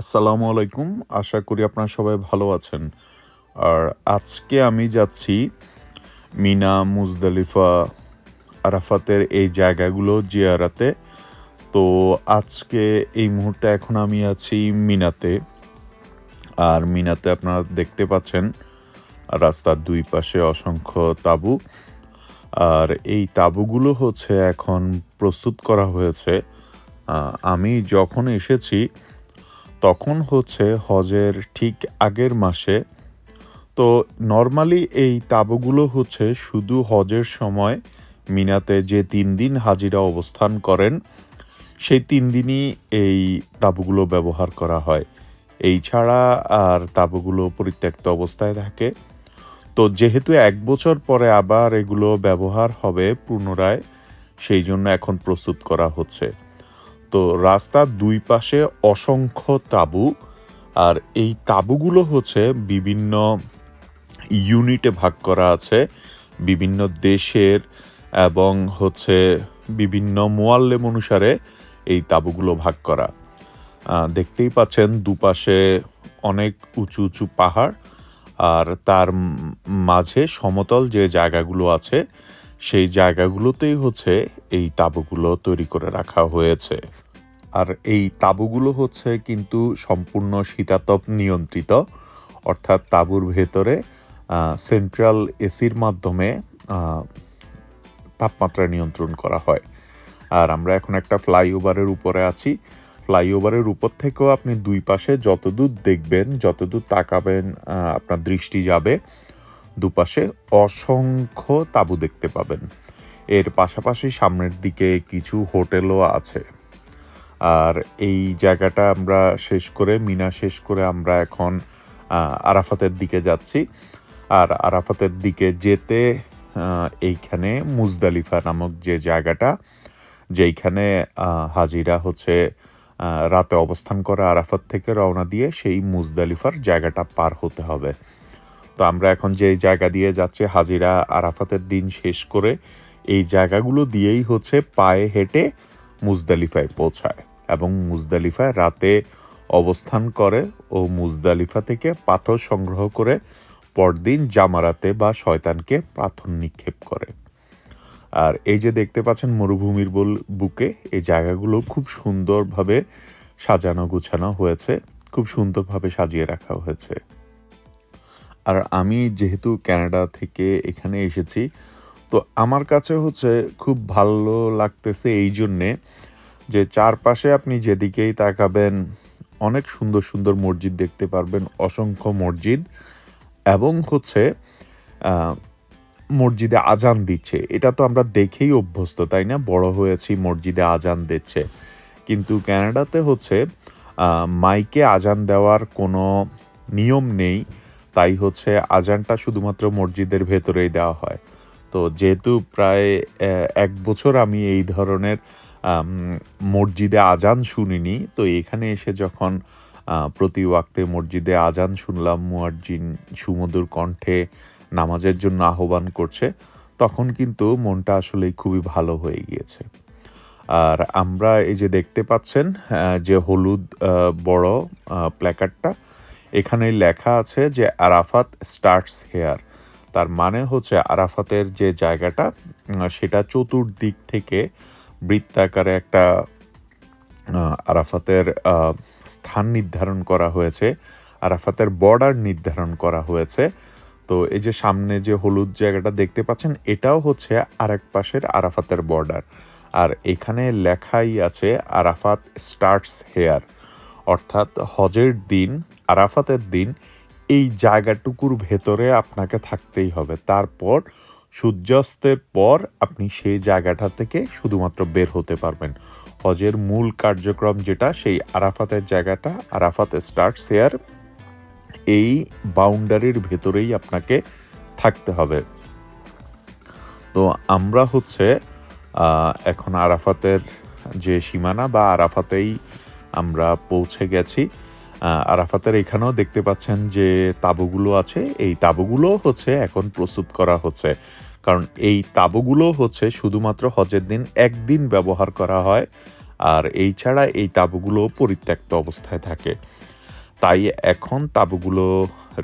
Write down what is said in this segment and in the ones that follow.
আসসালামু আলাইকুম। আশা করি আপনারা সবাই ভালো আছেন। আর আজকে আমি যাচ্ছি মিনা, মুজদালিফা, আরাফাতের এই জায়গাগুলো জিয়ারাতে। তো আজকে এই মুহূর্তে এখন আমি আছি মিনাতে। আর মিনাতে আপনারা দেখতে পাচ্ছেন রাস্তার দুই পাশে অসংখ্য তাঁবু। আর এই তাঁবুগুলো হচ্ছে এখন প্রস্তুত করা হয়েছে। আমি যখন এসেছি তখন হচ্ছে হজের ঠিক আগের মাসে। তো নর্মালি এই তাঁবুগুলো হচ্ছে শুধু হজের সময় মিনাতে যে তিন দিন হাজিরা অবস্থান করেন, সেই তিন দিনই এই তাঁবুগুলো ব্যবহার করা হয়। এই ছাড়া আর তাঁবুগুলো পরিত্যক্ত অবস্থায় থাকে। তো যেহেতু এক বছর পরে আবার এগুলো ব্যবহার হবে পুনরায়, সেই জন্য এখন প্রস্তুত করা হচ্ছে। তো রাস্তার দুই পাশে অসংখ্য তাঁবু, আর এই তাঁবুগুলো হচ্ছে বিভিন্ন ইউনিটে ভাগ করা আছে, বিভিন্ন দেশের এবং হচ্ছে বিভিন্ন মোয়াল্লেম অনুসারে এই তাঁবুগুলো ভাগ করা। দেখতেই পাচ্ছেন দুপাশে অনেক উঁচু উঁচু পাহাড়, আর তার মাঝে সমতল যে জায়গাগুলো আছে, সেই জায়গাগুলোতেই হচ্ছে এই তাঁবুগুলো তৈরি করে রাখা হয়েছে। আর এই তাঁবুগুলো হচ্ছে কিন্তু সম্পূর্ণ শীতাতপ নিয়ন্ত্রিত, অর্থাৎ তাঁবুর ভেতরে সেন্ট্রাল এসির মাধ্যমে তাপমাত্রা নিয়ন্ত্রণ করা হয়। আর আমরা এখন একটা ফ্লাইওভারের উপরে আছি। ফ্লাইওভারের উপর থেকেও আপনি দুই পাশে যতদূর দেখবেন, যতদূর তাকাবেন আপনার দৃষ্টি যাবে, দুপাশে অসংখ্য তাঁবু দেখতে পাবেন। এর পাশাপাশি সামনের দিকে কিছু হোটেলও আছে। আর এই জায়গাটা আমরা শেষ করে, মিনা শেষ করে আমরা এখন আরাফাতের দিকে যাচ্ছি। আর আরাফাতের দিকে যেতে এইখানে মুজদালিফা নামক যে জায়গাটা, যেইখানে হাজিরা হচ্ছে রাতে অবস্থান করে আরাফাত থেকে রওনা দিয়ে সেই মুজদালিফার জায়গাটা পার হতে হবে। তো আমরা এখন যে জায়গা দিয়ে যাচ্ছি, হাজিরা আরাফাতের দিন শেষ করে, এই জায়গাগুলো দিয়েই হচ্ছে পায়ে হেঁটে মুজদালিফায় পৌঁছায়। এবং মুজদালিফায় রাতে অবস্থান করে ও মুজদালিফা থেকে পাথর সংগ্রহ করে পরদিন জামারাতে বা শয়তানকে পাথর নিক্ষেপ করে। আর এই যে দেখতে পাচ্ছেন মরুভূমির বল বুকে, এই জায়গাগুলো খুব সুন্দরভাবে সাজানো গুছানো হয়েছে, খুব সুন্দরভাবে সাজিয়ে রাখা হয়েছে। আর আমি যেহেতু কানাডা থেকে এখানে এসেছি, তো আমার কাছে হচ্ছে খুব ভালো লাগতেছে এই জন্যে যে চারপাশে আপনি যেদিকেই তাকাবেন, অনেক সুন্দর সুন্দর মসজিদ দেখতে পারবেন, অসংখ্য মসজিদ এবং হচ্ছে মসজিদে আজান দিচ্ছে। এটা তো আমরা দেখেই অভ্যস্ত, তাই না? বড় হয়েছি, মসজিদে আজান দিচ্ছে। কিন্তু ক্যানাডাতে হচ্ছে মাইকে আজান দেওয়ার কোনো নিয়ম নেই। তাই হচ্ছে আজানটা শুধুমাত্র মসজিদের ভেতরেই দেওয়া হয়। তো যেহেতু প্রায় এক বছর আমি এই ধরনের মসজিদে আজান শুনিনি। তো এখানে এসে যখন প্রতি ওয়াক্তে মসজিদে আজান শুনলাম, মুয়াজ্জিন সুমধুর কণ্ঠে নামাজের জন্য আহ্বান করছে, তখন কিন্তু মনটা আসলে খুবই ভালো হয়ে গিয়েছে। আর আমরা এই যে দেখতে পাচ্ছেন যে হলুদ বড় প্ল্যাকার্ডটা এখানে লেখা আছে যে আরাফাত স্টার্টস হেয়ার। তার মানে হচ্ছে আরাফাতের যে জায়গাটা সেটা চতুর্দিক থেকে বৃত্তাকারে একটা আরাফাতের স্থান নির্ধারণ করা হয়েছে। আরাফাতের বর্ডার নির্ধারণ করা হয়েছে। তো এই যে সামনে যে হলুদ জায়গাটা দেখতে পাচ্ছেন, এটাও হচ্ছে আরেক পাশের আরাফাতের বর্ডার। আর এখানে লেখাই আছে, আরাফাত স্টার্টস হেয়ার। অর্থাৎ হজের দিন, আরাফাতের দিন, এই জায়গাটুকুর ভেতরে আপনাকে থাকতেই হবে। তারপর সূর্যাস্তের পর আপনি সেই জায়গাটা থেকে শুধুমাত্র বের হতে পারবেন। হজের মূল কার্যক্রম যেটা, সেই আরাফাতের জায়গাটা, আরাফাত স্টার্ট শেয়ার এই বাউন্ডারির ভেতরেই আপনাকে থাকতে হবে। তো আমরা হচ্ছে এখন আরাফাতের যে সীমানা বা আরাফাতেই আমরা পৌঁছে গেছি। আরাফাতের এখানেও দেখতে পাচ্ছেন যে তাঁবুগুলো আছে। এই তাঁবুগুলো হচ্ছে এখন প্রস্তুত করা হচ্ছে। কারণ এই তাঁবুগুলো হচ্ছে শুধুমাত্র হজের দিন একদিন ব্যবহার করা হয়, আর এই ছাড়া এই তাঁবুগুলো পরিত্যক্ত অবস্থায় থাকে। তাই এখন তাঁবুগুলো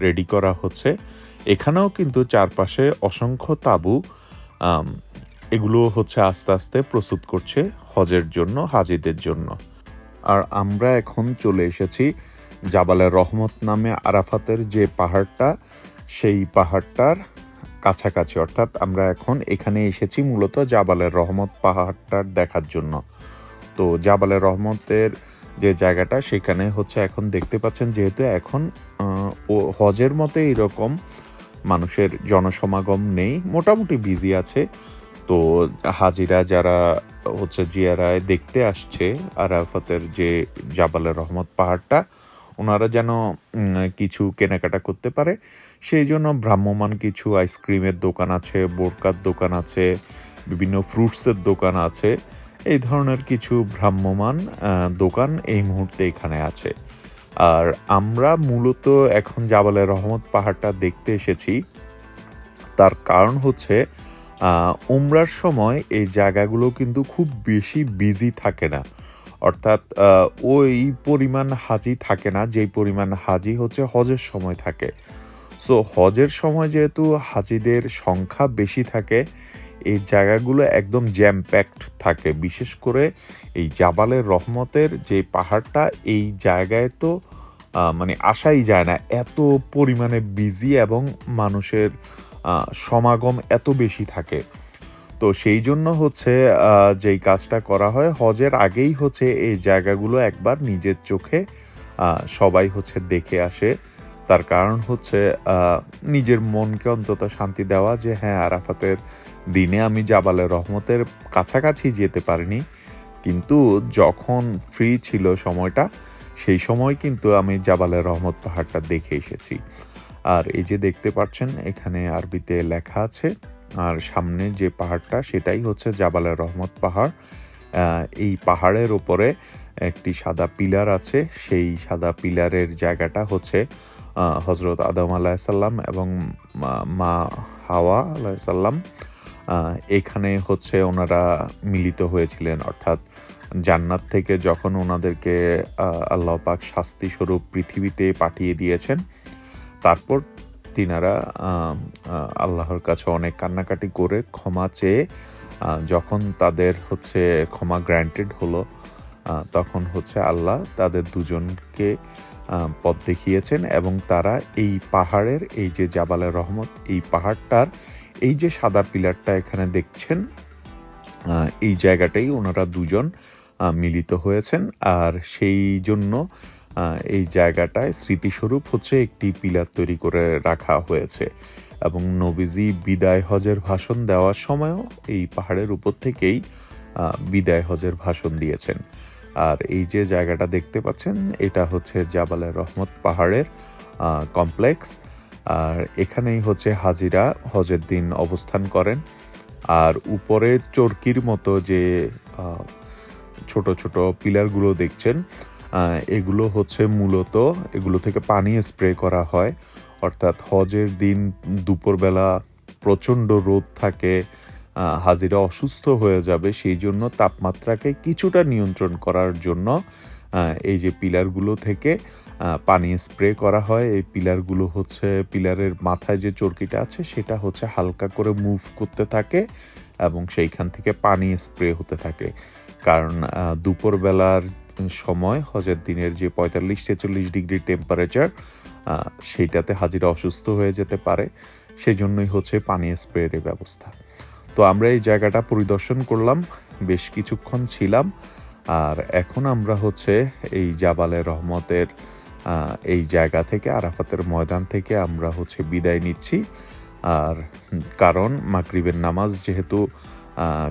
রেডি করা হচ্ছে। এখানেও কিন্তু চারপাশে অসংখ্য তাঁবু এগুলো হচ্ছে আস্তে আস্তে প্রস্তুত করছে হজের জন্য, হাজিদের জন্য। আর আমরা এখন চলে এসেছি জাবালের রহমত নামে আরাফাতের যে পাহাড়টা, সেই পাহাড়টার কাছাকাছি। অর্থাৎ আমরা এখন এখানে এসেছি মূলত জাবালের রহমত পাহাড়টার দেখার জন্য। তো জাবালের রহমতের যে জায়গাটা, সেখানে হচ্ছে এখন দেখতে পাচ্ছেন যেহেতু এখন ও হজের মতো এরকম মানুষের জনসমাগম নেই, মোটামুটি বিজি আছে। তো হাজিরা যারা হচ্ছে জিয়ারায় দেখতে আসছে আরাফাতের যে জাবালের রহমত পাহাড়টা ওনারা যেন কিছু কেনাকাটা করতে পারে। সেই জন্য ভ্রাম্যমান কিছু আইসক্রিমের দোকান আছে, বোরকার দোকান আছে, বিভিন্ন ফ্রুটসের দোকান আছে। এই ধরনের কিছু ভ্রাম্যমান দোকান এই মুহূর্তে এখানে আছে। আর আমরা মূলত এখন জাবালের রহমত পাহাড়টা দেখতে এসেছি। তার কারণ হচ্ছে উমরার সময় এই জায়গাগুলো কিন্তু খুব বেশি বিজি থাকে না। অর্থাৎ ওই পরিমাণ হাজি থাকে না, যেই পরিমাণ হাজি হচ্ছে হজের সময় থাকে। সো হজের সময় যেহেতু হাজিদের সংখ্যা বেশি থাকে, এই জায়গাগুলো একদম জ্যাম প্যাকড থাকে। বিশেষ করে এই জাবালের রহমতের যে পাহাড়টা, এই জায়গায় তো মানে আসাই যায় না। এত পরিমাণে বিজি এবং মানুষের সমাগম এত বেশি থাকে। তো সেই জন্য হচ্ছে যেই কাজটা করা হয়, হজের আগেই হচ্ছে এই জায়গাগুলো একবার নিজের চোখে সবাই হচ্ছে দেখে আসে। তার কারণ হচ্ছে নিজের মনকে অন্তত শান্তি দেওয়া যে হ্যাঁ আরাফাতের দিনে আমি জাবালের রহমতের কাছাকাছি যেতে পারিনি। কিন্তু যখন ফ্রি ছিল সময়টা, সেই সময় কিন্তু আমি জাবালের রহমত পাহাড়টা দেখে এসেছি। আর এই যে দেখতে পাচ্ছেন, এখানে আরবিতে লেখা আছে আর সামনে যে পাহাড়টা, সেটাই হচ্ছে জাবালের রহমত পাহাড়। এই পাহাড়ের ওপরে একটি সাদা পিলার আছে। সেই সাদা পিলারের জায়গাটা হচ্ছে হজরত আদম আলাহিসাল্লাম এবং মা- হাওয়া আলাহিসাল্লাম এখানে হচ্ছে ওনারা মিলিত হয়েছিলেন। অর্থাৎ জান্নাত থেকে যখন ওনাদেরকে আল্লাহ পাক শাস্তি স্বরূপ পৃথিবীতে পাঠিয়ে দিয়েছেন, তারপর তিনারা আল্লাহর কাছে অনেক কান্নাকাটি করে ক্ষমা চেয়ে যখন তাদের হচ্ছে ক্ষমা গ্র্যান্টেড হলো তখন হচ্ছে আল্লাহ তাদের দুজনকে পথ দেখিয়েছেন এবং তারা এই পাহাড়ের, এই যে জাবালে রহমত, এই পাহাড়টার, এই যে সাদা পিলারটা এখানে দেখছেন এই জায়গাটাই ওনারা দুজন মিলিত হয়েছেন। আর সেই জন্য এই জায়গাটায় স্মৃতিস্বরূপ হচ্ছে একটি পিলার তৈরি করে রাখা হয়েছে। এবং নবীজি বিদায় হজের ভাষণ দেওয়ার সময়ও এই পাহাড়ের উপর থেকেই বিদায় হজের ভাষণ দিয়েছেন। আর এই যে জায়গাটা দেখতে পাচ্ছেন, এটা হচ্ছে জাবালের রহমত পাহাড়ের কমপ্লেক্স। আর এখানেই হচ্ছে হাজিরা হজের দিন অবস্থান করেন। আর উপরে চরকির মতো যে ছোট ছোট পিলারগুলো দেখছেন এগুলো হচ্ছে মূলত, এগুলো থেকে পানি স্প্রে করা হয়। অর্থাৎ হজের দিন দুপুরবেলা প্রচণ্ড রোদ থাকে হাজিরা অসুস্থ হয়ে যাবে, সেই জন্য তাপমাত্রাকে কিছুটা নিয়ন্ত্রণ করার জন্য এই যে পিলারগুলো থেকে পানি স্প্রে করা হয়। এই পিলারগুলো হচ্ছে, পিলারের মাথায় যে চরকিটা আছে, সেটা হচ্ছে হালকা করে মুভ করতে থাকে এবং সেইখান থেকে পানি স্প্রে হতে থাকে। কারণ দুপুরবেলার সময়, হজের দিনের যে পঁয়তাল্লিশ ছেচল্লিশ ডিগ্রি টেম্পারেচার সেইটাতে হাজিরা অসুস্থ হয়ে যেতে পারে। সেই জন্যই হচ্ছে পানি স্প্রের ব্যবস্থা। তো আমরা এই জায়গাটা পরিদর্শন করলাম, বেশ কিছুক্ষণ ছিলাম, আর এখন আমরা হচ্ছে এই জাবালে রহমতের এই জায়গা থেকে, আরাফাতের ময়দান থেকে আমরা হচ্ছে বিদায় নিচ্ছি। আর কারণ মাকরিবের নামাজ যেহেতু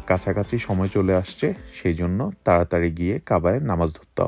কাছাকাছি সময় চলে আসছে সেই জন্য তাড়াতাড়ি গিয়ে কাবায় নামাজ ধরতে হবে।